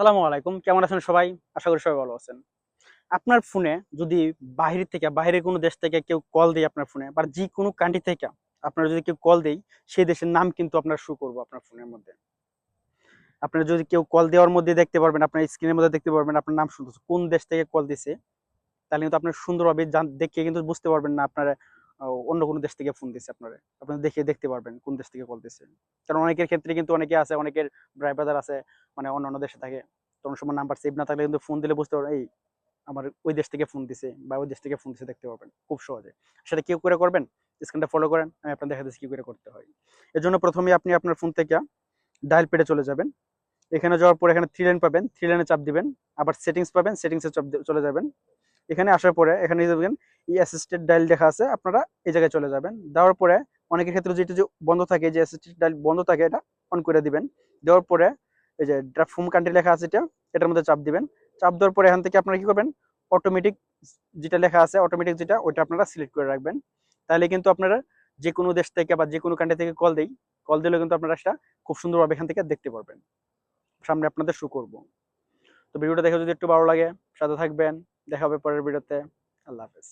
সালামু আলাইকুম। কেমন আছেন সবাই? আশা করি সবাই ভালো আছেন। আপনার ফোনে যদি বাহির থেকে বাইরের কোনো দেশ থেকে কেউ কল দেয় আপনার ফোনে বা যে কোনো কান্ট্রি থেকে আপনার যদি কেউ কল দেয়, সেই দেশের নাম কিন্তু আপনার শো করব আপনার ফোনের মধ্যে। আপনার যদি কেউ কল দেওয়ার মধ্যে দেখতে পারবেন, আপনার স্ক্রিনের মধ্যে দেখতে পারবেন আপনার নাম শুনতে কোন দেশ থেকে কল দিছে, তাহলে কিন্তু আপনার সুন্দরভাবে দেখে কিন্তু বুঝতে পারবেন না আপনার অন্য কোনো দেশ থেকে ফোন দিচ্ছে আপনার। আপনি দেখে দেখতে পারবেন কোন দেশ থেকে কল দিছে। কারণ অনেকের ক্ষেত্রে কিন্তু অনেকে আছে, অনেকের ড্রাইভার আছে মানে অন্য অন্য দেশে থাকে। তখন সময় নাম্বার সেভ না থাকলে কিন্তু ফোন দিলে বুঝতে পারবেন, এই, আমার ওই দেশ থেকে ফোন দিছে বা ওই দেশ থেকে ফোন দিছে দেখতে পারবেন। খুব সহজে। সেটা কেউ করে করবেন? স্ক্রিনটা ফলো করেন, আমি আপনার দেখা দিচ্ছি কি করে করতে হয়। এর জন্য প্রথমে আপনি আপনার ফোন থেকে ডায়াল পেটে চলে যাবেন। এখানে যাওয়ার পর এখানে থ্রি লাইন পাবেন থ্রি লাইনে চাপ দিবেন, আবার সেটিংস পাবেন সেটিংসে চাপ চলে যাবেন। এখানে আসার পরে এখানে দেখবেন এই অ্যাসিস্টেড ডায়াল লেখা আছে, আপনারা এই জায়গায় চলে যাবেন। দেওয়ার পরে অনেকের ক্ষেত্রে যেটা যে বন্ধ থাকে, যে অ্যাসিস্টেড ডায়াল বন্ধ থাকে, এটা অন করে দিবেন। দেওয়ার পরে এই যে ড্রাফট ফোম কান্ট্রি লেখা আছে এটা, এটার মধ্যে চাপ দিবেন। চাপ দেওয়ার পরে এখান থেকে আপনারা কি করবেন? অটোমেটিক যেটা লেখা আছে অটোমেটিক যেটা, ওইটা আপনারা সিলেক্ট করে রাখবেন। তাহলে কিন্তু আপনারা যে কোনো দেশ থেকে বা যে কোনো কান্ট্রি থেকে কল দেই কল দিলে কিন্তু আপনারা সেটা খুব সুন্দরভাবে এখান থেকে দেখতে পারবেন। সামনে আপনাদের শু করব। তো ভিডিওটা দেখে যদি একটু ভালো লাগে, সাথে থাকবেন। দেখা হবে পরের ভিডিওতে। আল্লাহ হাফেজ।